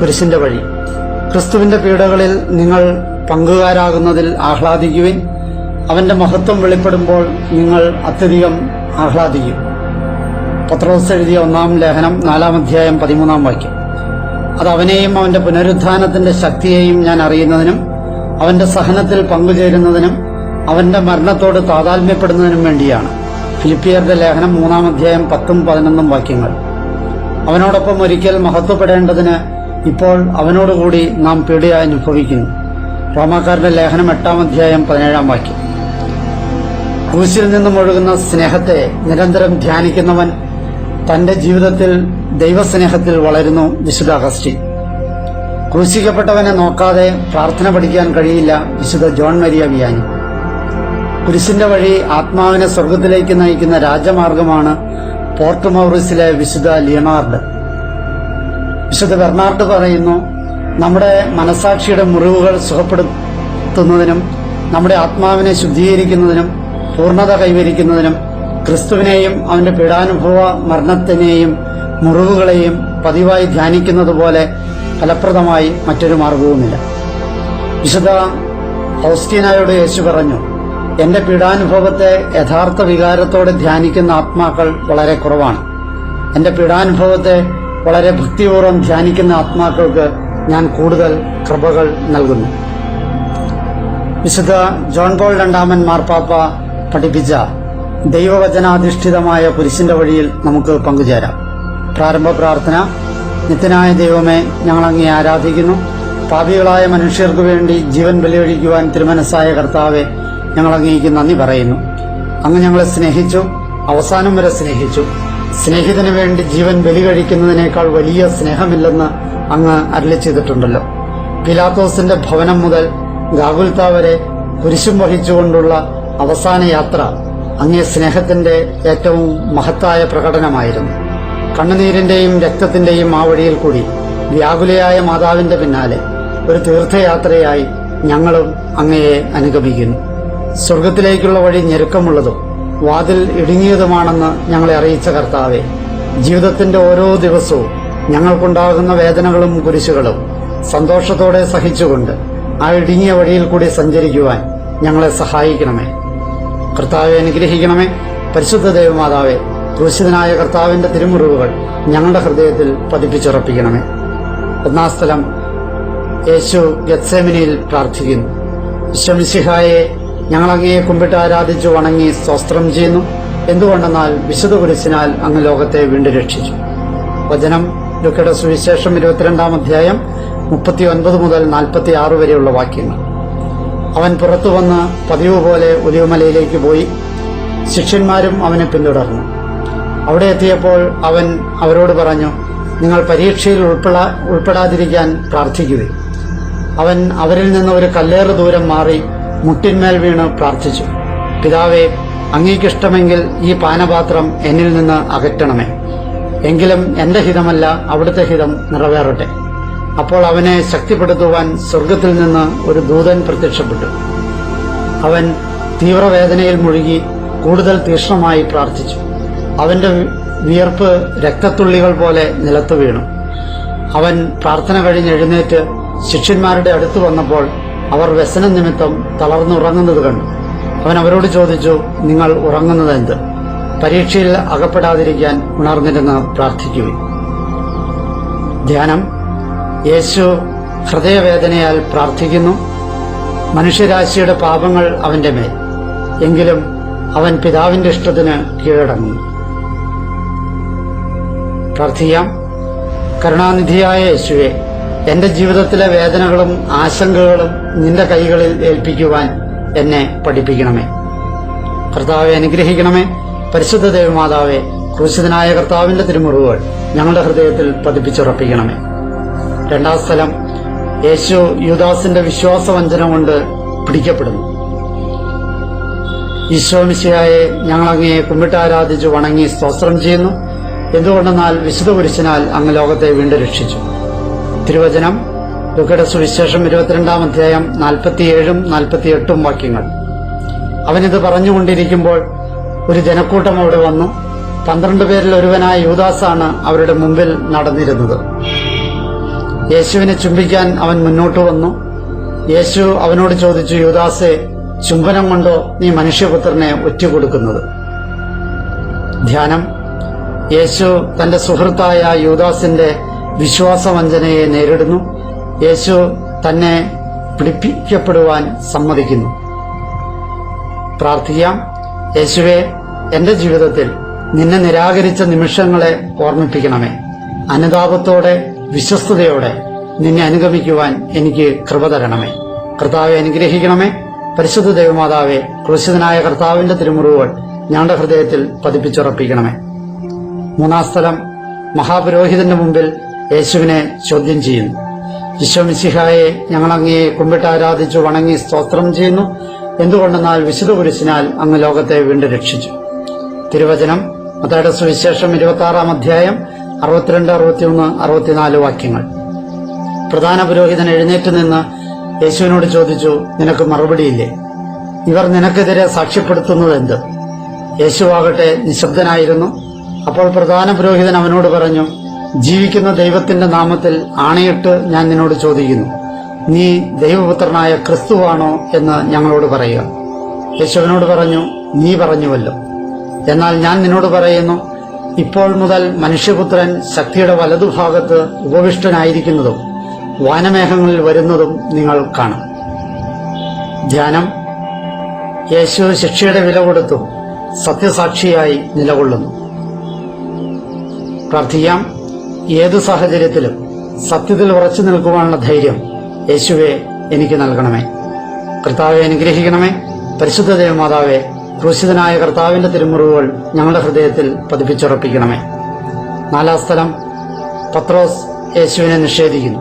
കുരിശിന്റെ വഴി. ക്രിസ്തുവിന്റെ പീഡകളിൽ നിങ്ങൾ പങ്കുകാരാകുന്നതിൽ ആഹ്ലാദിക്കുവിൻ. അവന്റെ മഹത്വം വെളിപ്പെടുമ്പോൾ നിങ്ങൾ അത്യധികം ആഹ്ലാദിക്കും. പത്രോസ് എഴുതിയ ഒന്നാം ലേഖനം നാലാം അധ്യായം പതിമൂന്നാം വാക്യം. അത് അവനെയും അവന്റെ പുനരുദ്ധാനത്തിന്റെ ശക്തിയെയും ഞാൻ അറിയുന്നതിനും അവന്റെ സഹനത്തിൽ പങ്കുചേരുന്നതിനും അവന്റെ മരണത്തോട് താതാത്മ്യപ്പെടുന്നതിനും വേണ്ടിയാണ്. ഫിലിപ്പിയറുടെ ലേഖനം മൂന്നാം അധ്യായം പത്തും പതിനൊന്നും വാക്യങ്ങൾ. അവനോടൊപ്പം ഒരിക്കൽ മഹത്വപ്പെടേണ്ടതിന് ഇപ്പോൾ അവനോടുകൂടി നാം പീഡയായി അനുഭവിക്കുന്നു. റോമാക്കാരുടെ ലേഖനം എട്ടാം അധ്യായം പതിനേഴാം വാക്യം. ക്രൂശിൽ നിന്നും ഒഴുകുന്ന സ്നേഹത്തെ നിരന്തരം ധ്യാനിക്കുന്നവൻ തന്റെ ജീവിതത്തിൽ ദൈവസ്നേഹത്തിൽ വളരുന്നു വിശുദ്ധ അഗസ്റ്റിൻ. ക്രൂശിക്കപ്പെട്ടവനെ നോക്കാതെ പ്രാർത്ഥന പഠിക്കാൻ കഴിയില്ല വിശുദ്ധ ജോൺ മരിയ വിയാനി. കുരിശിന്റെ വഴി ആത്മാവിനെ സ്വർഗത്തിലേക്ക് നയിക്കുന്ന രാജമാർഗമാണ് പോർട്ട് മൗറീസിലെ വിശുദ്ധ ലിയണാർഡ് വിശുദ്ധ ബെർണാർഡ് പറയുന്നു നമ്മുടെ മനസാക്ഷിയുടെ മുറിവുകൾ സുഖപ്പെടുത്തുന്നതിനും നമ്മുടെ ആത്മാവിനെ ശുദ്ധീകരിക്കുന്നതിനും പൂർണത കൈവരിക്കുന്നതിനും ക്രിസ്തുവിനെയും അവന്റെ പീഡാനുഭവ മരണത്തിനെയും മുറിവുകളെയും പതിവായി ധ്യാനിക്കുന്നത് പോലെ ഫലപ്രദമായി മറ്റൊരു മാർഗവുമില്ല വിശുദ്ധ ഹൗസ്റ്റീനായോട് യേശു പറഞ്ഞു എന്റെ പീഡാനുഭവത്തെ യഥാർത്ഥ വികാരത്തോടെ ധ്യാനിക്കുന്ന ആത്മാക്കൾ വളരെ കുറവാണ്. എന്റെ പീഡാനുഭവത്തെ വളരെ ഭക്തിപൂർവം ധ്യാനിക്കുന്ന ആത്മാക്കൾക്ക് ഞാൻ കൂടുതൽ കൃപകൾ നൽകുന്നു. വിശുദ്ധ ജോൺ പോൾ രണ്ടാമൻ മാർപ്പാപ്പ പഠിപ്പിച്ച ദൈവവചനാധിഷ്ഠിതമായ കുരിശിന്റെ വഴിയിൽ നമുക്ക് പങ്കുചേരാം. പ്രാരംഭ പ്രാർത്ഥന. നിത്യനായ ദൈവമേ ഞങ്ങൾ അങ്ങേ ആരാധിക്കുന്നു. പാപികളായ മനുഷ്യർക്ക് വേണ്ടി ജീവൻ ബലിയൊഴിക്കുവാൻ തിരുമനസ്സായ കർത്താവെ ഞങ്ങൾ അങ്ങേക്ക് നന്ദി പറയുന്നു. അങ്ങ് ഞങ്ങളെ സ്നേഹിച്ചു അവസാനം വരെ സ്നേഹിച്ചു. സ്നേഹിതന് വേണ്ടി ജീവൻ ബലി കഴിക്കുന്നതിനേക്കാൾ വലിയ സ്നേഹമില്ലെന്ന് അങ്ങ് അരളി ചെയ്തിട്ടുണ്ടല്ലോ. പിലാത്തോസിന്റെ ഭവനം മുതൽ ഗാഗുൽത്ത വരെ കുരിശും വഹിച്ചുകൊണ്ടുള്ള അവസാന യാത്ര അങ്ങേ സ്നേഹത്തിന്റെ ഏറ്റവും മഹത്തായ പ്രകടനമായിരുന്നു. കണ്ണുനീരിന്റെയും രക്തത്തിന്റെയും ആ വഴിയിൽ കൂടി വ്യാകുലയായ മാതാവിന്റെ പിന്നാലെ ഒരു തീർത്ഥയാത്രയായി ഞങ്ങളും അങ്ങയെ അനുഗമിക്കുന്നു. സ്വർഗത്തിലേക്കുള്ള വഴി ഞെരുക്കമുള്ളതും വാതിൽ ഇടുങ്ങിയതുമാണെന്ന് ഞങ്ങളെ അറിയിച്ച കർത്താവെ ജീവിതത്തിന്റെ ഓരോ ദിവസവും ഞങ്ങൾക്കുണ്ടാകുന്ന വേദനകളും കുരിശുകളും സന്തോഷത്തോടെ സഹിച്ചുകൊണ്ട് ആ ഇടുങ്ങിയ വഴിയിൽ കൂടി സഞ്ചരിക്കുവാൻ ഞങ്ങളെ സഹായിക്കണമേ. കർത്താവെ അനുഗ്രഹിക്കണമേ. പരിശുദ്ധ ദേവമാതാവെ ക്രൂശിതനായ കർത്താവിന്റെ തിരുമുറിവുകൾ ഞങ്ങളുടെ ഹൃദയത്തിൽ പതിപ്പിച്ചുറപ്പിക്കണമേ. ഒന്നാം സ്ഥലം യേശു ഗത്സേമിനിയിൽ പ്രാർത്ഥിക്കുന്നു. വിശ്വമിശിഹായെ ഞങ്ങൾ അങ്ങയെ കുമ്പിട്ട് ആരാധിച്ചു വണങ്ങി സ്വസ്ത്രം ചെയ്യുന്നു. എന്തുകൊണ്ടെന്നാൽ വിശുദ്ധ കുരിശിനാൽ അങ്ങ് ലോകത്തെ വീണ്ടും രക്ഷിച്ചു. വചനം ലുക്കയുടെ സുവിശേഷം ഇരുപത്തിരണ്ടാം അധ്യായം മുപ്പത്തി ഒൻപത് മുതൽ നാൽപ്പത്തി ആറ് വരെയുള്ള വാക്യങ്ങൾ. അവൻ പുറത്തു വന്ന് പതിവ് പോലെ ഒലിവുമലയിലേക്ക് പോയി. ശിഷ്യന്മാരും അവനെ പിന്തുടർന്നു. അവിടെ എത്തിയപ്പോൾ അവൻ അവരോട് പറഞ്ഞു നിങ്ങൾ പരീക്ഷയിൽ ഉൾപ്പെടാ ഉൾപ്പെടാതിരിക്കാൻ പ്രാർത്ഥിക്കുകയും അവൻ അവരിൽ നിന്ന് ഒരു കല്ലേറ് ദൂരം മാറി മുട്ടിന്മേൽ വീണ് പ്രാർത്ഥിച്ചു. പിതാവെ അങ്ങേക്കിഷ്ടമെങ്കിൽ ഈ പാനപാത്രം എന്നിൽ നിന്ന് അകറ്റണമേ. എങ്കിലും എന്റെ ഹിതമല്ല അവിടുത്തെ ഹിതം നിറവേറട്ടെ. അപ്പോൾ അവനെ ശക്തിപ്പെടുത്തുവാൻ സ്വർഗത്തിൽ നിന്ന് ഒരു ദൂതൻ പ്രത്യക്ഷപ്പെട്ടു. അവൻ തീവ്രവേദനയിൽ മുഴുകി കൂടുതൽ തീക്ഷ്ണമായി പ്രാർത്ഥിച്ചു. അവന്റെ വിയർപ്പ് രക്തത്തുള്ളികൾ പോലെ നിലത്തു വീണു. അവൻ പ്രാർത്ഥന കഴിഞ്ഞ് എഴുന്നേറ്റ് ശിഷ്യന്മാരുടെ അടുത്ത് വന്നപ്പോൾ അവർ വ്യസന നിമിത്തം തളർന്നുറങ്ങുന്നത് കണ്ടു. അവൻ അവരോട് ചോദിച്ചു നിങ്ങൾ ഉറങ്ങുന്നത് എന്ത്? പരീക്ഷയിൽ അകപ്പെടാതിരിക്കാൻ ഉണർന്നിരുന്ന് പ്രാർത്ഥിക്കുകയും ധ്യാനം. യേശു ഹൃദയവേദനയാൽ പ്രാർത്ഥിക്കുന്നു. മനുഷ്യരാശിയുടെ പാപങ്ങൾ അവന്റെ മേൽ. എങ്കിലും അവൻ പിതാവിന്റെ ഇഷ്ടത്തിന് കീഴടങ്ങുന്നു പ്രാർത്ഥിക്കാം. കരുണാനിധിയായ യേശുവെ എന്റെ ജീവിതത്തിലെ വേദനകളും ആശങ്കകളും നിന്റെ കൈകളിൽ ഏൽപ്പിക്കുവാൻ എന്നെ പഠിപ്പിക്കണമേ. കർത്താവെ അനുഗ്രഹിക്കണമേ. പരിശുദ്ധ ദേവമാതാവെ ക്രൂശിതനായ കർത്താവിന്റെ തിരുമുറിവുകൾ ഞങ്ങളുടെ ഹൃദയത്തിൽ പതിപ്പിച്ചുറപ്പിക്കണമേ. രണ്ടാം സ്ഥലം യേശു യുദാസിന്റെ വിശ്വാസവഞ്ചന കൊണ്ട് പിടിക്കപ്പെടുന്നു. ഈശോമിശയായെ ഞങ്ങൾ അങ്ങയെ വണങ്ങി സ്തോത്രം ചെയ്യുന്നു. എന്തുകൊണ്ടെന്നാൽ വിശുദ്ധ പുരുഷനാൽ അങ്ങ് ലോകത്തെ വീണ്ടും രക്ഷിച്ചു. തിരുവചനം ലുക്കയുടെ സുവിശേഷം ഇരുപത്തിരണ്ടാം അധ്യായം നാൽപ്പത്തിയേഴും നാൽപ്പത്തിയെട്ടും വാക്യങ്ങൾ. അവനിത് പറഞ്ഞുകൊണ്ടിരിക്കുമ്പോൾ ഒരു ജനക്കൂട്ടം അവിടെ വന്നു. പന്ത്രണ്ട് പേരിൽ ഒരുവനായ യൂദാസാണ് അവരുടെ മുമ്പിൽ നടന്നിരുന്നത്. യേശുവിനെ ചുംബിക്കാൻ അവൻ മുന്നോട്ട് വന്നു. യേശു അവനോട് ചോദിച്ചു യൂദാസെ ചുംബനം കൊണ്ടോ നീ മനുഷ്യപുത്രനെ ഒറ്റുകൊടുക്കുന്നത്? ധ്യാനം. യേശു തന്റെ സുഹൃത്തായ യൂദാസിന്റെ വിശ്വാസവഞ്ചനയെ നേരിടുന്നു. യേശു തന്നെ പിടിപ്പിക്കപ്പെടുവാൻ സമ്മതിക്കുന്നു. പ്രാർത്ഥിക്കാം. യേശുവെ എന്റെ ജീവിതത്തിൽ നിന്നെ നിരാകരിച്ച നിമിഷങ്ങളെ ഓർമ്മിപ്പിക്കണമേ. അനുതാപത്തോടെ വിശ്വസ്തയോടെ നിന്നെ അനുഗമിക്കുവാൻ എനിക്ക് കൃപ തരണമേ. കർത്താവെ അനുഗ്രഹിക്കണമേ. പരിശുദ്ധ ദൈവമാതാവെ ക്രൂശിതനായ കർത്താവിന്റെ തിരുമുറിവുകൾ ഞങ്ങളുടെ ഹൃദയത്തിൽ പതിപ്പിച്ചുറപ്പിക്കണമേ. മൂന്നാം സ്ഥലം മഹാപുരോഹിതന്റെ മുമ്പിൽ യേശുവിനെ ചോദ്യം ചെയ്യുന്നു. വിശ്വമിസിഹായെ ഞങ്ങൾ അങ്ങയെ കുമ്പിട്ട് ആരാധിച്ചു വണങ്ങി സ്തോത്രം ചെയ്യുന്നു. എന്തുകൊണ്ടെന്നാൽ വിശുദ്ധ കുരിശിനാൽ അങ്ങ് ലോകത്തെ വീണ്ടും രക്ഷിച്ചു. തിരുവചനം മത്തയുടെ സുവിശേഷം ഇരുപത്തി ആറാം അധ്യായം അറുപത്തിരണ്ട് അറുപത്തിയൊന്ന് അറുപത്തിനാല് വാക്യങ്ങൾ. പ്രധാന പുരോഹിതൻ എഴുന്നേറ്റ് നിന്ന് യേശുവിനോട് ചോദിച്ചു നിനക്ക് മറുപടിയില്ലേ? ഇവർ നിനക്കെതിരെ സാക്ഷ്യപ്പെടുത്തുന്നത് എന്ത്? യേശുവാകട്ടെ നിശബ്ദനായിരുന്നു. അപ്പോൾ പ്രധാന പുരോഹിതൻ അവനോട് പറഞ്ഞു ജീവിക്കുന്ന ദൈവത്തിന്റെ നാമത്തിൽ ആണയിട്ട് ഞാൻ നിന്നോട് ചോദിക്കുന്നു. നീ ദൈവപുത്രനായ ക്രിസ്തുവാണോ എന്ന് ഞങ്ങളോട് പറയുക. യേശുവിനോട് പറഞ്ഞു നീ പറഞ്ഞുവല്ലോ. എന്നാൽ ഞാൻ നിന്നോട് പറയുന്നു ഇപ്പോൾ മുതൽ മനുഷ്യപുത്രൻ ശക്തിയുടെ വലതുഭാഗത്ത് ഉപവിഷ്ടനായിരിക്കുന്നതും വാനമേഘങ്ങളിൽ വരുന്നതും നിങ്ങൾ കാണും. ധ്യാനം. യേശു ശിക്ഷയുടെ വില കൊടുത്തും സത്യസാക്ഷിയായി നിലകൊള്ളുന്നു. പ്രാർത്ഥിക്കാം. ഏതു സാഹചര്യത്തിലും സത്യത്തിൽ ഉറച്ചു നിൽക്കുവാനുള്ള ധൈര്യം യേശുവെ എനിക്ക് നൽകണമേ. കർത്താവെ അനുഗ്രഹിക്കണമേ. പരിശുദ്ധ ദേവമാതാവെ ക്രൂശിതനായ കർത്താവിന്റെ തിരുമുറിവുകൾ ഞങ്ങളുടെ ഹൃദയത്തിൽ പതിപ്പിച്ചുറപ്പിക്കണമേ. നാലാം സ്ഥലം പത്രോസ് യേശുവിനെ നിഷേധിക്കുന്നു.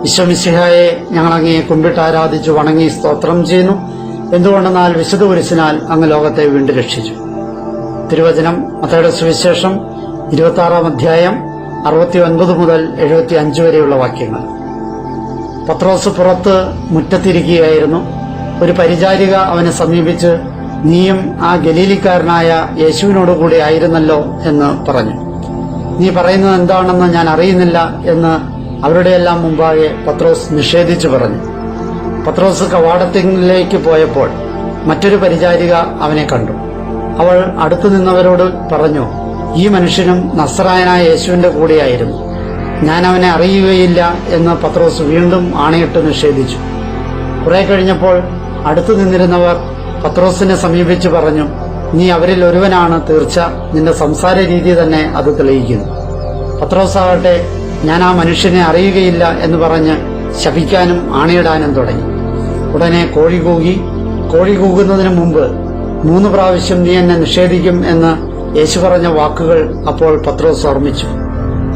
വിശ്വമിസിഹായെ ഞങ്ങൾ അങ്ങയെ കുമ്പിട്ട് ആരാധിച്ചു വണങ്ങി സ്തോത്രം ചെയ്യുന്നു. എന്തുകൊണ്ടെന്നാൽ വിശുദ്ധ കുരിശിനാൽ അങ്ങ് ലോകത്തെ വീണ്ടും രക്ഷിച്ചു. തിരുവചനം മത്തയുടെ സുവിശേഷം ഇരുപത്തി അധ്യായം അറുപത്തി ഒൻപത് മുതൽ എഴുപത്തി അഞ്ച് വരെയുള്ള വാക്യങ്ങൾ. പത്രോസ് പുറത്ത് മുറ്റത്തിരിക്കുകയായിരുന്നു. ഒരു പരിചാരിക അവനെ സമീപിച്ച് നീയും ആ ഗലീലിക്കാരനായ യേശുവിനോട് കൂടി ആയിരുന്നല്ലോ എന്ന് പറഞ്ഞു. നീ പറയുന്നത് എന്താണെന്ന് ഞാൻ അറിയുന്നില്ല എന്ന് അവരുടെയെല്ലാം മുമ്പാകെ പത്രോസ് നിഷേധിച്ചു പറഞ്ഞു. പത്രോസ് കവാടത്തിലേക്ക് പോയപ്പോൾ മറ്റൊരു പരിചാരിക അവനെ കണ്ടു. അവൾ അടുത്തു നിന്നവരോട് പറഞ്ഞു ഈ മനുഷ്യനും നസ്രായനായ യേശുവിന്റെ കൂടെയായിരുന്നു. ഞാൻ അവനെ അറിയുകയില്ല എന്ന് പത്രോസ് വീണ്ടും ആണയിട്ട് നിഷേധിച്ചു. കുറെ കഴിഞ്ഞപ്പോൾ അടുത്തു നിന്നിരുന്നവർ പത്രോസിനെ സമീപിച്ച് പറഞ്ഞു നീ അവരിൽ ഒരുവനാണ് തീർച്ച. നിന്റെ സംസാര രീതി തന്നെ അത് തെളിയിക്കുന്നു. പത്രോസ് ആകട്ടെ ഞാൻ ആ മനുഷ്യനെ അറിയുകയില്ല എന്ന് പറഞ്ഞ് ശപിക്കാനും ആണയിടാനും തുടങ്ങി. ഉടനെ കോഴി കൂകി. കോഴി കൂകുന്നതിന് മുമ്പ് മൂന്ന് പ്രാവശ്യം നീ എന്നെ നിഷേധിക്കും എന്ന് യേശു പറഞ്ഞ വാക്കുകൾ അപ്പോൾ പത്രോസ് ഓർമ്മിച്ചു.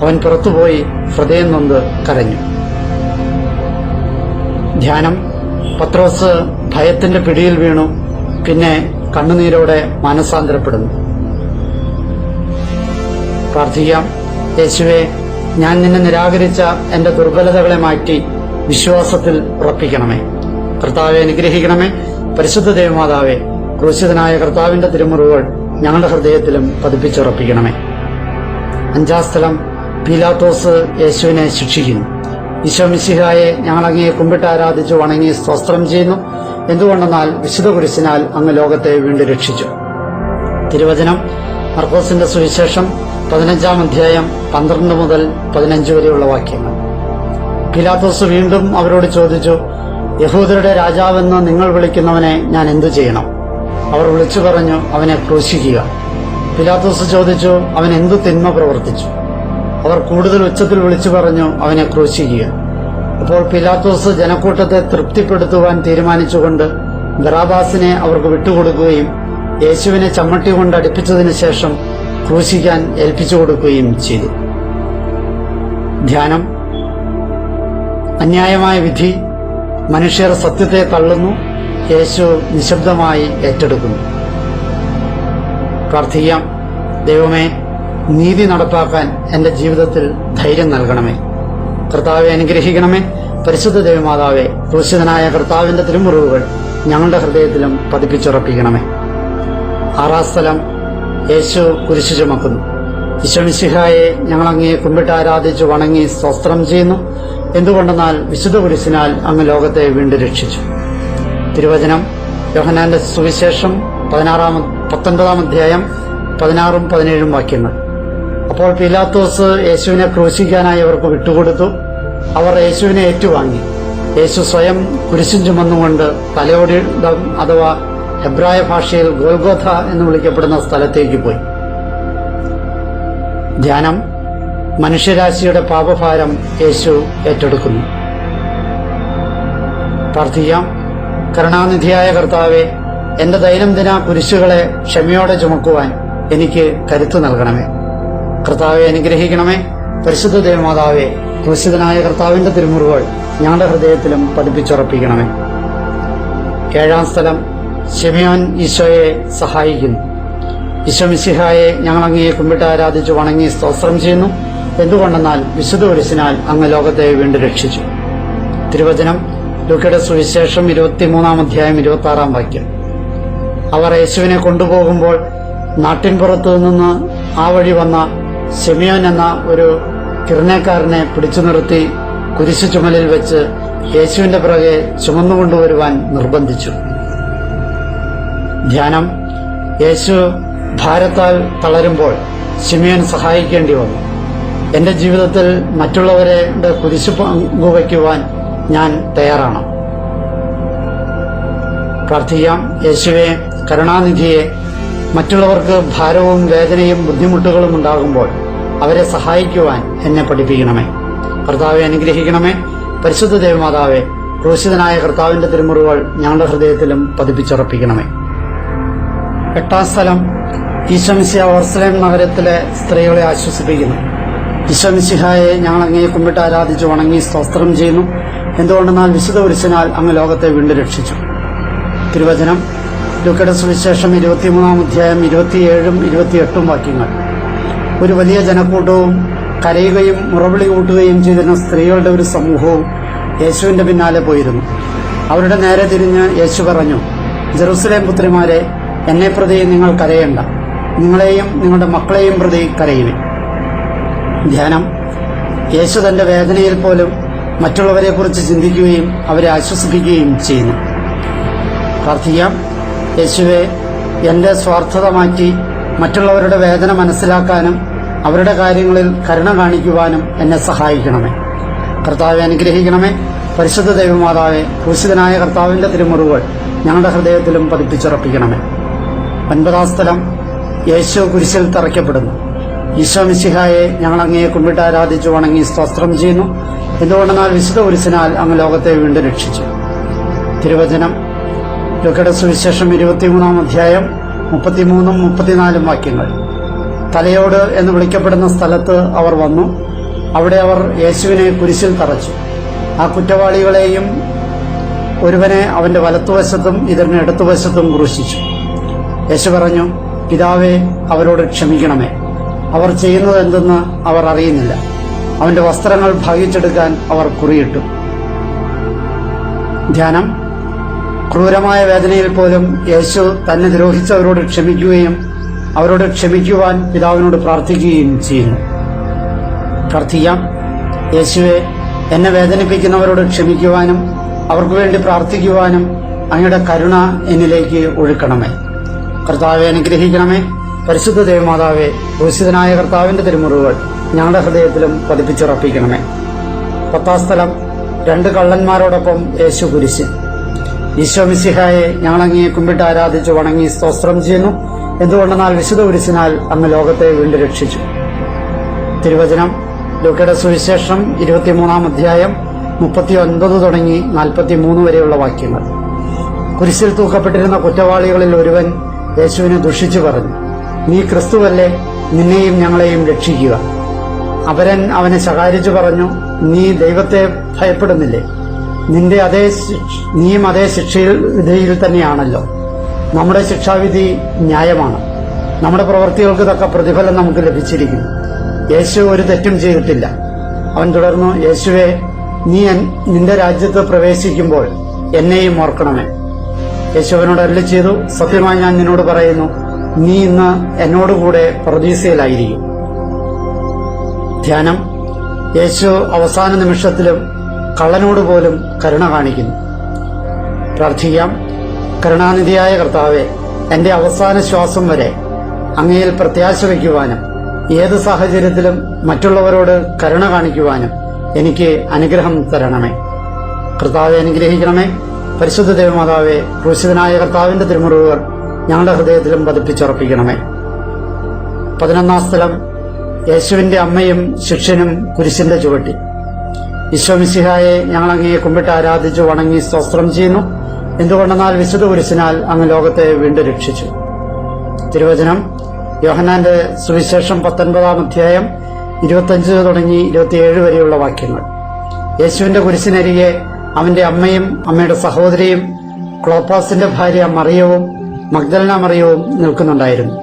അവൻ പുറത്തുപോയി ഹൃദയം നൊന്ത് കരഞ്ഞു. ധ്യാനം. പത്രോസ് ഭയത്തിന്റെ പിടിയിൽ വീണു. പിന്നെ കണ്ണുനീരോടെ മാനസാന്തരപ്പെടുന്നു. പ്രാർത്ഥിക്കാം. യേശുവെ ഞാൻ നിന്നെ നിരാകരിച്ച എന്റെ ദുർബലതകളെ മാറ്റി വിശ്വാസത്തിൽ ഉറപ്പിക്കണമേ. കർത്താവെ അനുഗ്രഹിക്കണമേ. പരിശുദ്ധ ദേവമാതാവെ ക്രൂശിതനായ കർത്താവിന്റെ തിരുമുറിവുകൾ ഞങ്ങളുടെ ഹൃദയത്തിലും പതിപ്പിച്ചുറപ്പിക്കണമേ. അഞ്ചാം സ്ഥലം പീലാത്തോസ് യേശുവിനെ ശിക്ഷിക്കുന്നു. ഈശോമിശിഹായെ ഞങ്ങൾ അങ്ങയെ കുമ്പിട്ട് ആരാധിച്ചു വണങ്ങി സ്വസ്ത്രം ചെയ്യുന്നു. എന്തുകൊണ്ടെന്നാൽ വിശുദ്ധ കുരിശിനാൽ അങ്ങ് ലോകത്തെ വീണ്ടും രക്ഷിച്ചു. തിരുവചനം മർക്കോസിന്റെ സുവിശേഷം പതിനഞ്ചാം അധ്യായം പന്ത്രണ്ട് മുതൽ പതിനഞ്ച് വരെയുള്ള വാക്യങ്ങൾ. പിലാത്തോസ് വീണ്ടും അവരോട് ചോദിച്ചു യഹൂദരുടെ രാജാവെന്ന് നിങ്ങൾ വിളിക്കുന്നവനെ ഞാൻ എന്തു ചെയ്യണം? അവർ വിളിച്ചു പറഞ്ഞു അവനെ ക്രൂശിക്കുക. പിലാത്തോസ് ചോദിച്ചു അവൻ എന്തു തിന്മ പ്രവർത്തിച്ചു? അവർ കൂടുതൽ ഉച്ചത്തിൽ വിളിച്ചു പറഞ്ഞു അവനെ ക്രൂശിക്കുക. അപ്പോൾ പിലാത്തോസ് ജനക്കൂട്ടത്തെ തൃപ്തിപ്പെടുത്തുവാൻ തീരുമാനിച്ചുകൊണ്ട് ബറാബാസിനെ അവർക്ക് വിട്ടുകൊടുക്കുകയും യേശുവിനെ ചമ്മട്ടി കൊണ്ട് അടുപ്പിച്ചതിന് ശേഷം ക്രൂശിക്കാൻ ഏൽപ്പിച്ചു കൊടുക്കുകയും ചെയ്തു. ധ്യാനം. അന്യായമായ വിധി. മനുഷ്യർ സത്യത്തെ തള്ളുന്നു. യേശു നിശബ്ദമായി ഏറ്റെടുക്കുന്നു. പ്രാർത്ഥിക്കാം ദൈവമേ നീതി നടപ്പാക്കാൻ എന്റെ ജീവിതത്തിൽ ധൈര്യം നൽകണമേ. കർത്താവെ അനുഗ്രഹിക്കണമേ. പരിശുദ്ധ ദൈവമാതാവെ ക്രൂശിതനായ കർത്താവിന്റെ തിരുമുറിവുകൾ ഞങ്ങളുടെ ഹൃദയത്തിലും പതിപ്പിച്ചുറപ്പിക്കണമേ. ആറാം സ്ഥലം യേശു കുരിശു ചുമക്കുന്നു. ഈശ്വമിശിഹായെ ഞങ്ങൾ അങ്ങയെ കുമ്പിട്ട് ആരാധിച്ചു വണങ്ങി സ്വസ്ത്രം ചെയ്യുന്നു. എന്തുകൊണ്ടെന്നാൽ വിശുദ്ധ കുരിശിനാൽ അങ്ങ് ലോകത്തെ വീണ്ടും രക്ഷിച്ചു. തിരുവചനം യോഹനാന്റെ സുവിശേഷം പതിനാറാം പത്തൊൻപതാം അധ്യായം പതിനാറും പതിനേഴും വാക്യങ്ങൾ. അപ്പോൾ പിലാത്തോസ് യേശുവിനെ ക്രൂശിക്കാനായി അവർക്ക് വിട്ടുകൊടുത്തു. അവർ യേശുവിനെ ഏറ്റുവാങ്ങി. യേശു സ്വയം കുരിശും ചുമന്നുകൊണ്ട് തലയോടിടം അഥവാ ഹെബ്രായ ഭാഷയിൽ ഗോൽഗോഥ എന്ന് വിളിക്കപ്പെടുന്ന സ്ഥലത്തേക്ക് പോയി. ധ്യാനം മനുഷ്യരാശിയുടെ പാപഭാരം യേശു ഏറ്റെടുക്കുന്നു. പ്രാർത്ഥിക്കാം. കരുണാനിധിയായ കർത്താവെ എന്റെ ദൈനംദിന കുരിശുകളെ ക്ഷമയോടെ ചുമക്കുവാൻ എനിക്ക് കരുത്തു നൽകണമേ. കർത്താവെ അനുഗ്രഹിക്കണമേ. പരിശുദ്ധ ദേവമാതാവെ ക്രൂശിതനായ കർത്താവിന്റെ തിരുമുറുകൾ ഞങ്ങളുടെ ഹൃദയത്തിലും പതിപ്പിച്ചുറപ്പിക്കണമേ. ഏഴാം സ്ഥലം ഷെമിയോൻ ഈശോയെ സഹായിക്കുന്നു. ഈശോമിസിഹായെ ഞങ്ങൾ അങ്ങയെ കുമ്പിട്ട് ആരാധിച്ചു വണങ്ങി സ്തോത്രം ചെയ്യുന്നു. എന്തുകൊണ്ടെന്നാൽ വിശുദ്ധ കുരിശിനാൽ അങ്ങ് ലോകത്തെ വീണ്ടും രക്ഷിച്ചു. തിരുവചനം ലൂക്കയുടെ സുവിശേഷം ഇരുപത്തിമൂന്നാം അധ്യായം ഇരുപത്തി ആറാം വാക്യം. അവർ യേശുവിനെ കൊണ്ടുപോകുമ്പോൾ നാട്ടിൻപുറത്തു നിന്ന് ആ വഴി വന്ന സെമിയോൻ എന്ന ഒരു കിരണക്കാരനെ പിടിച്ചു നിർത്തി കുരിശു ചുമലിൽ വെച്ച് യേശുവിന്റെ പിറകെ ചുമന്നുകൊണ്ടുവരുവാൻ നിർബന്ധിച്ചു. ധ്യാനം. യേശു ഭാരത്താൽ തളരുമ്പോൾ സിമിയൻ സഹായിക്കേണ്ടി വന്നു. എന്റെ ജീവിതത്തിൽ മറ്റുള്ളവരെ കുരിശു പങ്കുവയ്ക്കുവാൻ ഞാൻ തയ്യാറാണ്. പ്രാർത്ഥിക്കാം യേശുവെ കരുണാനിധിയെ മറ്റുള്ളവർക്ക് ഭാരവും വേദനയും ബുദ്ധിമുട്ടുകളും ഉണ്ടാകുമ്പോൾ അവരെ സഹായിക്കുവാൻ എന്നെ പഠിപ്പിക്കണമേ. കർത്താവെ അനുഗ്രഹിക്കണമേ. പരിശുദ്ധ ദേവമാതാവെ ക്രൂശിതനായ കർത്താവിന്റെ തിരുമുറുകൾ ഞങ്ങളുടെ ഹൃദയത്തിലും പതിപ്പിച്ചുറപ്പിക്കണമേ. എട്ടാം സ്ഥലം ഈശോമിശിയ ഓർസലേം നഗരത്തിലെ സ്ത്രീകളെ ആശ്വസിപ്പിക്കുന്നു. ഈശോമിശിഹായെ ഞങ്ങൾ അങ്ങയെ കുമ്പിട്ട് ആരാധിച്ചു വണങ്ങി സ്തോത്രം ചെയ്യുന്നു. എന്തുകൊണ്ടെന്നാൽ വിശുദ്ധ പുരുഷനാൽ അങ്ങ് ലോകത്തെ വീണ്ടും രക്ഷിച്ചു. തിരുവചനം. ലുക്കയുടെ സുവിശേഷം ഇരുപത്തിമൂന്നാം അധ്യായം ഇരുപത്തിയേഴും ഇരുപത്തിയെട്ടും വാക്യങ്ങൾ. ഒരു വലിയ ജനക്കൂട്ടവും കരയുകയും മുറവിളി കൂട്ടുകയും ചെയ്തിരുന്ന സ്ത്രീകളുടെ ഒരു സമൂഹവും യേശുവിന്റെ പിന്നാലെ പോയിരുന്നു. അവരുടെ നേരെ തിരിഞ്ഞ് യേശു പറഞ്ഞു ജെറുസലേം പുത്രിമാരെ എന്നെ പ്രതി നിങ്ങൾ കരയണ്ട. നിങ്ങളെയും നിങ്ങളുടെ മക്കളെയും പ്രതി കരയുവിൻ. ധ്യാനം. യേശു തന്റെ വേദനയിൽ പോലും മറ്റുള്ളവരെ കുറിച്ച് ചിന്തിക്കുകയും അവരെ ആശ്വസിപ്പിക്കുകയും ചെയ്യുന്നു. പ്രാർത്ഥിക്കാം. യേശുവെ എന്റെ സ്വാർത്ഥത മാറ്റി മറ്റുള്ളവരുടെ വേദന മനസ്സിലാക്കാനും അവരുടെ കാര്യങ്ങളിൽ കരുണ കാണിക്കുവാനും എന്നെ സഹായിക്കണമേ. കർത്താവെ അനുഗ്രഹിക്കണമേ. പരിശുദ്ധ ദൈവമാതാവെ ഭൂഷിതനായ കർത്താവിന്റെ തിരുമുറിവുകൾ ഞങ്ങളുടെ ഹൃദയത്തിലും പതിപ്പിച്ചുറപ്പിക്കണമേ. ഒൻപതാം സ്ഥലം യേശു കുരിശിൽ തറയ്ക്കപ്പെടുന്നു. ഈശോ മിശിഹായെ ഞങ്ങൾ അങ്ങയെ കുമ്പിട്ട് ആരാധിച്ചു വണങ്ങി സ്തോത്രം ചെയ്യുന്നു. എന്തുകൊണ്ടെന്നാൽ വിശുദ്ധ ഉരുസിനാൽ അങ്ങ് ലോകത്തെ വീണ്ടും രക്ഷിച്ചു. തിരുവചനം ലുക്കയുടെ സുവിശേഷം ഇരുപത്തിമൂന്നാം അധ്യായം മുപ്പത്തിമൂന്നും മുപ്പത്തിനാലും വാക്യങ്ങൾ. തലയോട് എന്ന് വിളിക്കപ്പെടുന്ന സ്ഥലത്ത് അവർ വന്നു. അവിടെ അവർ യേശുവിനെ കുരിശിൽ തറച്ചു. ആ കുറ്റവാളികളെയും ഒരുവനെ അവന്റെ വലത്തുവശത്തും ഇതിന് ഇടത്തുവശത്തും ക്രൂശിച്ചു. യേശു പറഞ്ഞു പിതാവെ അവരോട് ക്ഷമിക്കണമേ. അവർ ചെയ്യുന്നത് എന്തെന്ന് അവർ അറിയുന്നില്ല. അവന്റെ വസ്ത്രങ്ങൾ ഭാഗിച്ചെടുക്കാൻ അവർ കുറിയിട്ടു. ധ്യാനം. ക്രൂരമായ വേദനയിൽ പോലും യേശു തന്നെ ദ്രോഹിച്ചവരോട് ക്ഷമിക്കുകയും അവരോട് ക്ഷമിക്കുവാൻ പിതാവിനോട് പ്രാർത്ഥിക്കുകയും ചെയ്യുന്നു. പ്രാർത്ഥിക്കാം. യേശുവെ എന്നെ വേദനിപ്പിക്കുന്നവരോട് ക്ഷമിക്കുവാനും അവർക്ക് വേണ്ടി പ്രാർത്ഥിക്കുവാനും അങ്ങയുടെ കരുണ എന്നിലേക്ക് ഒഴുക്കണമേ. കർത്താവെ അനുഗ്രഹിക്കണമേ. പരിശുദ്ധ ദേവമാതാവെ ഭൂഷിതനായ കർത്താവിന്റെ തിരുമുറിവുകൾ ഞങ്ങളുടെ ഹൃദയത്തിലും പതിപ്പിച്ചുറപ്പിക്കണമേ. പത്താം സ്ഥലം രണ്ട് കള്ളന്മാരോടൊപ്പം യേശു കുരിശ്. ഈശോമിസിഹായെ ഞങ്ങളങ്ങിയെ കുമ്പിട്ട് ആരാധിച്ചു വണങ്ങി സ്തോത്രം ചെയ്യുന്നു. എന്തുകൊണ്ടെന്നാൽ വിശുദ്ധ കുരിശിനാൽ അങ്ങ് ലോകത്തെ വീണ്ടും രക്ഷിച്ചു. തിരുവചനം ലൂക്കയുടെ സുവിശേഷം ഇരുപത്തിമൂന്നാം അധ്യായം മുപ്പത്തി ഒൻപത് തുടങ്ങി നാൽപ്പത്തിമൂന്ന് വരെയുള്ള വാക്യങ്ങൾ. കുരിശിൽ തൂക്കപ്പെട്ടിരുന്ന കുറ്റവാളികളിൽ ഒരുവൻ യേശുവിനെ ദുഷിച്ചു പറഞ്ഞു. നീ ക്രിസ്തുവല്ലേ? നിന്നെയും ഞങ്ങളെയും രക്ഷിക്കുക. അവരൻ അവനെ ശകാരിച്ചു പറഞ്ഞു നീ ദൈവത്തെ ഭയപ്പെടുന്നില്ലേ? നിന്റെ അതേ നീയും അതേ ശിക്ഷയിൽ വിധിയിൽ തന്നെയാണല്ലോ. നമ്മുടെ ശിക്ഷാവിധി ന്യായമാണ്. നമ്മുടെ പ്രവൃത്തികൾക്ക് തക്ക പ്രതിഫലം നമുക്ക് ലഭിച്ചിരിക്കുന്നു. യേശു ഒരു തെറ്റും ചെയ്തിട്ടില്ല. അവൻ തുടർന്നു യേശുവെ നീ നിന്റെ രാജ്യത്ത് പ്രവേശിക്കുമ്പോൾ എന്നെയും ഓർക്കണമേ. യേശുവിനോട് അരുളി ചെയ്തു സത്യമായി ഞാൻ നിന്നോട് പറയുന്നു നീ ഇന്ന് എന്നോടുകൂടെ പ്രതീക്ഷയിലായിരിക്കും. ധ്യാനം യേശു അവസാന നിമിഷത്തിലും കള്ളനോട് പോലും കരുണ കാണിക്കുന്നു. പ്രാർത്ഥിക്കാം. കരുണാനിധിയായ കർത്താവെ എന്റെ അവസാന ശ്വാസം വരെ അങ്ങയിൽ പ്രത്യാശ വയ്ക്കുവാനും ഏത് സാഹചര്യത്തിലും മറ്റുള്ളവരോട് കരുണ കാണിക്കുവാനും എനിക്ക് അനുഗ്രഹം തരണമേ. കർത്താവെ അനുഗ്രഹിക്കണമേ. പരിശുദ്ധ ദേവമാതാവെ ക്രൂശിതനായ കർത്താവിന്റെ തിരുമുറിവുകൾ ഞങ്ങളുടെ ഹൃദയത്തിലും പതിപ്പിച്ചുറപ്പിക്കണമേ. പതിനൊന്നാം സ്ഥലം യേശുവിന്റെ അമ്മയും ശിഷ്യനും കുരിശിന്റെ ചുവട്ടി വിശ്വമിശിഹായെ ഞങ്ങൾ അങ്ങയെ കുമ്പിട്ട് ആരാധിച്ചു വണങ്ങി സ്വസ്ത്രം ചെയ്യുന്നു. എന്തുകൊണ്ടെന്നാൽ വിശുദ്ധ കുരിശിനാൽ അങ്ങ് ലോകത്തെ വീണ്ടും രക്ഷിച്ചു. തിരുവചനം യോഹനാന്റെ സുവിശേഷം പത്തൊൻപതാം അധ്യായം ഇരുപത്തഞ്ച് തുടങ്ങി ഇരുപത്തിയേഴ് വരെയുള്ള വാക്യങ്ങൾ. യേശുവിന്റെ കുരിശിനരികെ അവന്റെ അമ്മയും അമ്മയുടെ സഹോദരിയും ക്ലോപ്പാസിന്റെ ഭാര്യ മറിയവും മഗ്ദലന മറിയവും നിൽക്കുന്നുണ്ടായിരുന്നു.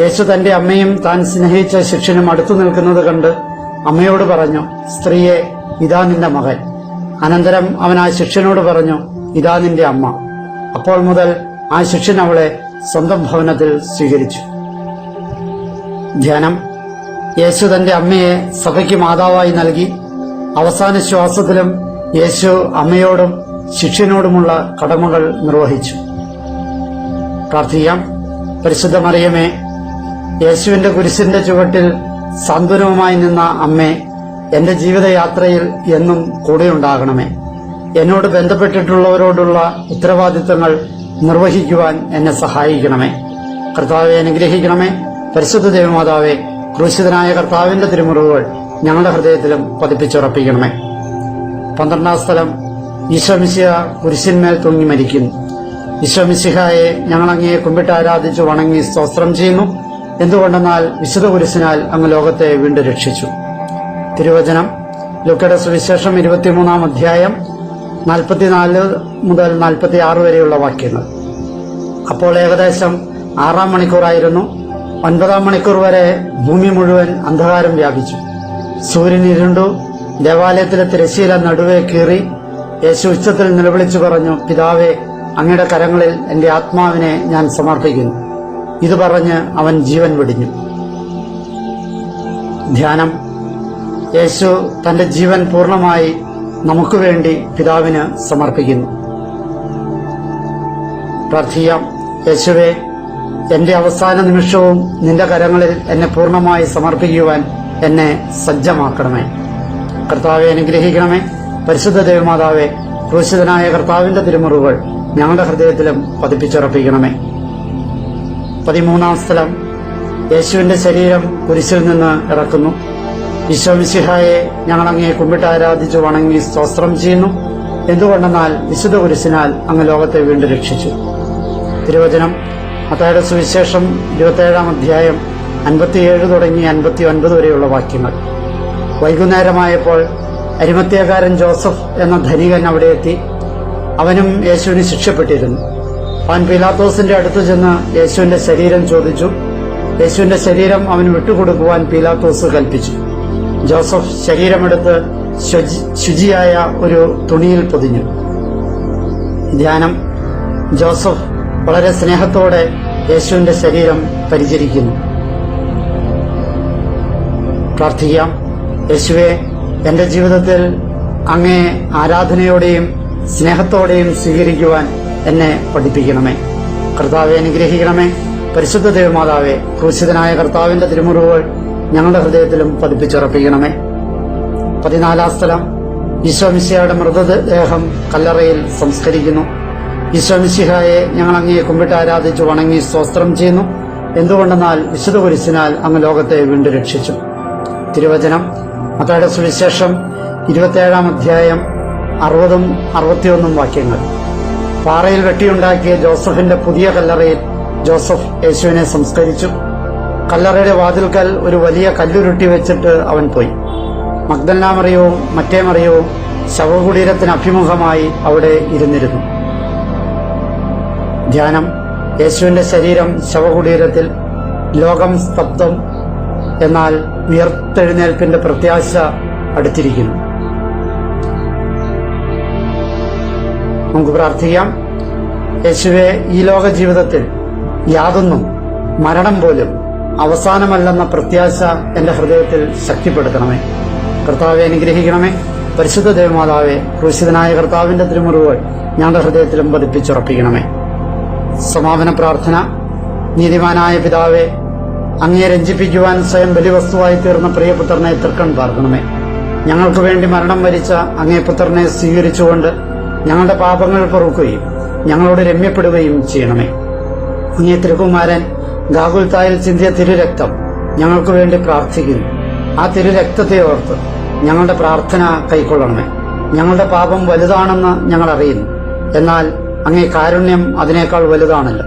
യേശു തന്റെ അമ്മയും താൻ സ്നേഹിച്ച ശിക്ഷനും അടുത്തു നിൽക്കുന്നത് കണ്ട് അമ്മയോട് പറഞ്ഞു സ്ത്രീയെ ഇതാ നിന്റെ മകൻ. അനന്തരം അവൻ ആ ശിക്ഷനോട് പറഞ്ഞു ഇതാ നിന്റെ അമ്മ. അപ്പോൾ മുതൽ ആ ശിക്ഷൻ അവളെ സ്വന്തം ഭവനത്തിൽ സ്വീകരിച്ചു. ധ്യാനം. യേശു തന്റെ അമ്മയെ സഭയ്ക്ക് മാതാവായി നൽകി. അവസാന ശ്വാസത്തിലും യേശു അമ്മയോടും ശിക്ഷനോടുമുള്ള കടമകൾ നിർവഹിച്ചു. പ്രാർത്ഥിക്കാം. പരിശുദ്ധ മറിയമേ യേശുവിന്റെ കുരിശിന്റെ ചുവട്ടിൽ സാന്ത്വനവുമായി നിന്ന അമ്മേ എന്റെ ജീവിതയാത്രയിൽ എന്നും കൂടെയുണ്ടാകണമേ. എന്നോട് ബന്ധപ്പെട്ടിട്ടുള്ളവരോടുള്ള ഉത്തരവാദിത്തങ്ങൾ നിർവഹിക്കുവാൻ എന്നെ സഹായിക്കണമേ. കർത്താവെ അനുഗ്രഹിക്കണമേ. പരിശുദ്ധ ദേവമാതാവെ ക്രൂശിതനായ കർത്താവിന്റെ തിരുമുറിവുകൾ ഞങ്ങളുടെ ഹൃദയത്തിലും പതിപ്പിച്ചുറപ്പിക്കണമേ. പന്ത്രണ്ടാം സ്ഥലം ഈശ്വമിശിയ കുരിശിന്മേൽ തൂങ്ങി മരിക്കുന്നു. ഈശോമിശിഹായെ ഞങ്ങളങ്ങയെ കുമ്പിട്ട് ആരാധിച്ചു വണങ്ങി സ്തോത്രം ചെയ്യുന്നു. എന്തുകൊണ്ടെന്നാൽ വിശുദ്ധ കുരിശിനാൽ അങ്ങ് ലോകത്തെ വീണ്ടും രക്ഷിച്ചു. തിരുവചനം ലുക്കയുടെ സുവിശേഷം ഇരുപത്തിമൂന്നാം അധ്യായം നാൽപ്പത്തിനാല് മുതൽ നാൽപ്പത്തി ആറ് വരെയുള്ള വാക്യങ്ങൾ. അപ്പോൾ ഏകദേശം ആറാം മണിക്കൂറായിരുന്നു. ഒൻപതാം മണിക്കൂർ വരെ ഭൂമി മുഴുവൻ അന്ധകാരം വ്യാപിച്ചു. സൂര്യൻ ഇരുണ്ടു ദേവാലയത്തിലെ തിരശ്ശീല നടുവേ കീറി യേശു ഉച്ചത്തിൽ നിലവിളിച്ചു പറഞ്ഞു പിതാവേ അങ്ങയുടെ കരങ്ങളിൽ എന്റെ ആത്മാവിനെ ഞാൻ സമർപ്പിക്കുന്നു. ഇത് പറഞ്ഞ് അവൻ ജീവൻ വെടിഞ്ഞു. ധ്യാനം. യേശു തന്റെ ജീവൻ പൂർണമായി നമുക്ക് വേണ്ടി പിതാവിന് സമർപ്പിക്കുന്നു. പ്രാർത്ഥിക്കാം. യേശുവെ എന്റെ അവസാന നിമിഷവും നിന്റെ കരങ്ങളിൽ എന്നെ പൂർണമായി സമർപ്പിക്കുവാൻ എന്നെ സജ്ജമാക്കണമേ. കർത്താവെ അനുഗ്രഹിക്കണമേ. പരിശുദ്ധ ദേവമാതാവെ ക്രൂശിതനായ കർത്താവിന്റെ തിരുമുറിവുകൾ ഞങ്ങളുടെ ഹൃദയത്തിലും പതിപ്പിച്ചുറപ്പിക്കണമേ. പതിമൂന്നാം സ്ഥലം യേശുവിന്റെ ശരീരം കുരിശിൽ നിന്ന് ഇറക്കുന്നു. വിശ്വമിശിഹായെ ഞങ്ങൾ അങ്ങയെ കുമ്പിട്ട് ആരാധിച്ചു വണങ്ങി സ്തോത്രം ചെയ്യുന്നു. എന്തുകൊണ്ടെന്നാൽ വിശുദ്ധ കുരിശിനാൽ അങ്ങ് ലോകത്തെ വീണ്ടും രക്ഷിച്ചു. തിരുവചനം മത്തായുടെ സുവിശേഷം ഇരുപത്തേഴാം അധ്യായം അൻപത്തിയേഴ് തുടങ്ങി അൻപത്തി ഒൻപത് വരെയുള്ള വാക്യങ്ങൾ. വൈകുന്നേരമായപ്പോൾ അരിമത്യകാരൻ ജോസഫ് എന്ന ധനികൻ അവിടെ എത്തി. അവനും യേശുവിന് ശിക്ഷപ്പെട്ടിരുന്നു. അവൻ പീലാത്തോസിന്റെ അടുത്ത് ചെന്ന് യേശുവിന്റെ ശരീരം ചോദിച്ചു. യേശുവിന്റെ ശരീരം അവന് വിട്ടുകൊടുക്കുവാൻ പീലാത്തോസ് കൽപ്പിച്ചു. ജോസഫ് ശരീരമെടുത്ത് ശുചി- ശുചിയായ ഒരു തുണിയിൽ പൊതിഞ്ഞു. ധ്യാനം. ജോസഫ് വളരെ സ്നേഹത്തോടെ യേശുവിന്റെ ശരീരം പരിചരിക്കുന്നു. പ്രാർത്ഥിക്കാം. യേശുവെ എന്റെ ജീവിതത്തിൽ അങ്ങേ ആരാധനയോടെയും സ്നേഹത്തോടെയും സ്വീകരിക്കുവാൻ എന്നെ പഠിപ്പിക്കണമേ. കർത്താവെ അനുഗ്രഹിക്കണമേ. പരിശുദ്ധ ദേവമാതാവെ ക്രൂശിതനായ കർത്താവിന്റെ തിരുമുറിവുകൾ ഞങ്ങളുടെ ഹൃദയത്തിലും പതിപ്പിച്ചുറപ്പിക്കണമേ. പതിനാലാം സ്ഥലം ഈശോമിശിഹയുടെ മൃതദേഹം കല്ലറയിൽ സംസ്കരിക്കുന്നു. ഈശോമിശിഹായെ ഞങ്ങൾ അങ്ങയെ കുമ്പിട്ട് ആരാധിച്ചു വണങ്ങി സ്വസ്ത്രം ചെയ്യുന്നു. എന്തുകൊണ്ടെന്നാൽ വിശുദ്ധ കുരിശിനാൽ അങ്ങ് ലോകത്തെ വീണ്ടും രക്ഷിച്ചു. തിരുവചനം മത്തായുടെ സുവിശേഷം ഇരുപത്തിയേഴാം അധ്യായം അറുപതും അറുപത്തിയൊന്നും വാക്യങ്ങൾ. പാറയിൽ വെട്ടിയുണ്ടാക്കിയ ജോസഫിന്റെ പുതിയ കല്ലറയിൽ ജോസഫ് യേശുവിനെ സംസ്കരിച്ചു. കല്ലറയുടെ വാതിൽക്കൽ ഒരു വലിയ കല്ലുരുട്ടി വെച്ചിട്ട് അവൻ പോയി. മക്ദല്ലാമറിയവും മറ്റേ മറിയവും ശവകുടീരത്തിന് അഭിമുഖമായി അവിടെ ഇരുന്നിരുന്നു. ധ്യാനം യേശുവിന്റെ ശരീരം ശവകുടീരത്തിൽ ലോകം സ്തബ്ധം എന്നാൽ ഉയർത്തെഴുന്നേൽപ്പിന്റെ പ്രത്യാശ അടുത്തിരിക്കുന്നു. നമുക്ക് പ്രാർത്ഥിക്കാം. യേശുവെ ഈ ലോക ജീവിതത്തിൽ യാതൊന്നും മരണം പോലും അവസാനമല്ലെന്ന പ്രത്യാശ എന്റെ ഹൃദയത്തിൽ ശക്തിപ്പെടുത്തണമേ. കർത്താവെ അനുഗ്രഹിക്കണമേ. പരിശുദ്ധ ദേവമാതാവെ ക്രൂശിതനായ കർത്താവിന്റെ തിരുമുറിവുകൾ ഞങ്ങളുടെ ഹൃദയത്തിലും പതിപ്പിച്ചുറപ്പിക്കണമേ. സമാപന പ്രാർത്ഥന. നീതിമാനായ പിതാവെ അങ്ങേ രഞ്ജിപ്പിക്കുവാൻ സ്വയം ബലിവസ്തുവായി തീർന്ന പ്രിയപുത്രനെ തൃക്കൺ പാർക്കണമേ. ഞങ്ങൾക്ക് വേണ്ടി മരണം വരിച്ച അങ്ങേ പുത്രനെ സ്വീകരിച്ചുകൊണ്ട് ഞങ്ങളുടെ പാപങ്ങൾ പൊറുക്കുകയും ഞങ്ങളോട് രമ്യപ്പെടുകയും ചെയ്യണമേ. അങ്ങേ തിരുകുമാരൻ ഗാകുൽത്തായിൽ ചിന്തിയ തിരുരക്തം ഞങ്ങൾക്ക് വേണ്ടി പ്രാർത്ഥിക്കുന്നു. ആ തിരുരക്തത്തെ ഓർത്ത് ഞങ്ങളുടെ പ്രാർത്ഥന കൈക്കൊള്ളണമേ. ഞങ്ങളുടെ പാപം വലുതാണെന്ന് ഞങ്ങൾ അറിയുന്നു. എന്നാൽ അങ്ങേ കാരുണ്യം അതിനേക്കാൾ വലുതാണല്ലോ.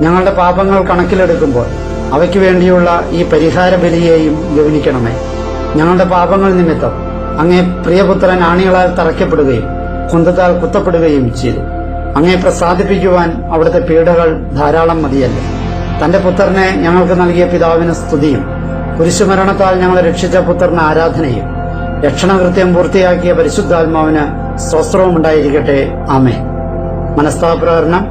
ഞങ്ങളുടെ പാപങ്ങൾ കണക്കിലെടുക്കുമ്പോൾ അവയ്ക്ക് വേണ്ടിയുള്ള ഈ പരിഹാര ബലിയെയും ഗവനിക്കണമേ ഞങ്ങളുടെ പാപങ്ങൾ നിമിത്തം അങ്ങേ പ്രിയപുത്രൻ ആണികളാൽ തറയ്ക്കപ്പെടുകയും കുന്തത്താൽ കുത്തപ്പെടുകയും ചെയ്തു. അങ്ങേ പ്രസാദിപ്പിക്കുവാൻ അവിടുത്തെ പീഡകൾ ധാരാളം മതിയല്ല? തന്റെ പുത്രനെ ഞങ്ങൾക്ക് നൽകിയ പിതാവിന് സ്തുതിയും. കുരിശുമരണത്താൽ ഞങ്ങളെ രക്ഷിച്ച പുത്രന് ആരാധനയും. രക്ഷണകൃത്യം പൂർത്തിയാക്കിയ പരിശുദ്ധാത്മാവിന് സ്വസ്ത്രവും ഉണ്ടായിരിക്കട്ടെ. ആമേ മനസ്താപ്രകരണം.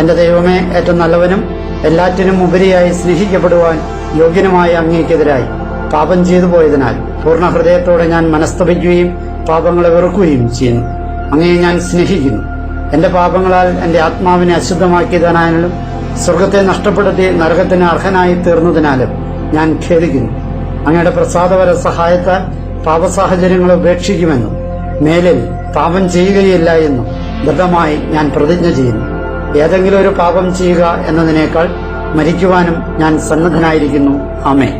എന്റെ ദൈവമേ ഏറ്റവും നല്ലവനും എല്ലാറ്റിനും ഉപരിയായി സ്നേഹിക്കപ്പെടുവാൻ യോഗ്യനുമായ അങ്ങേക്കെതിരായി പാപം ചെയ്തു പോയതിനാൽ പൂർണ ഹൃദയത്തോടെ ഞാൻ മനസ്തപിക്കുകയും പാപങ്ങളെ വെറുക്കുകയും ചെയ്യുന്നു. അങ്ങയെ ഞാൻ സ്നേഹിക്കുന്നു. എന്റെ പാപങ്ങളാൽ എന്റെ ആത്മാവിനെ അശുദ്ധമാക്കിയതിനാലും സ്വർഗത്തെ നഷ്ടപ്പെടുത്തി നരകത്തിന് അർഹനായി തീർന്നതിനാലും ഞാൻ ഖേദിക്കുന്നു. അങ്ങയുടെ പ്രസാദപര സഹായത്താൽ പാപസാഹചര്യങ്ങളെ ഉപേക്ഷിക്കുമെന്നും മേലിൽ പാപം ചെയ്യുകയില്ല എന്നും ദൃഢമായി ഞാൻ പ്രതിജ്ഞ ചെയ്യുന്നു. ഏതെങ്കിലും ഒരു പാപം ചെയ്യുക എന്നതിനേക്കാൾ മരിക്കുവാനും ഞാൻ സന്നദ്ധനായിരിക്കുന്നു. ആമേ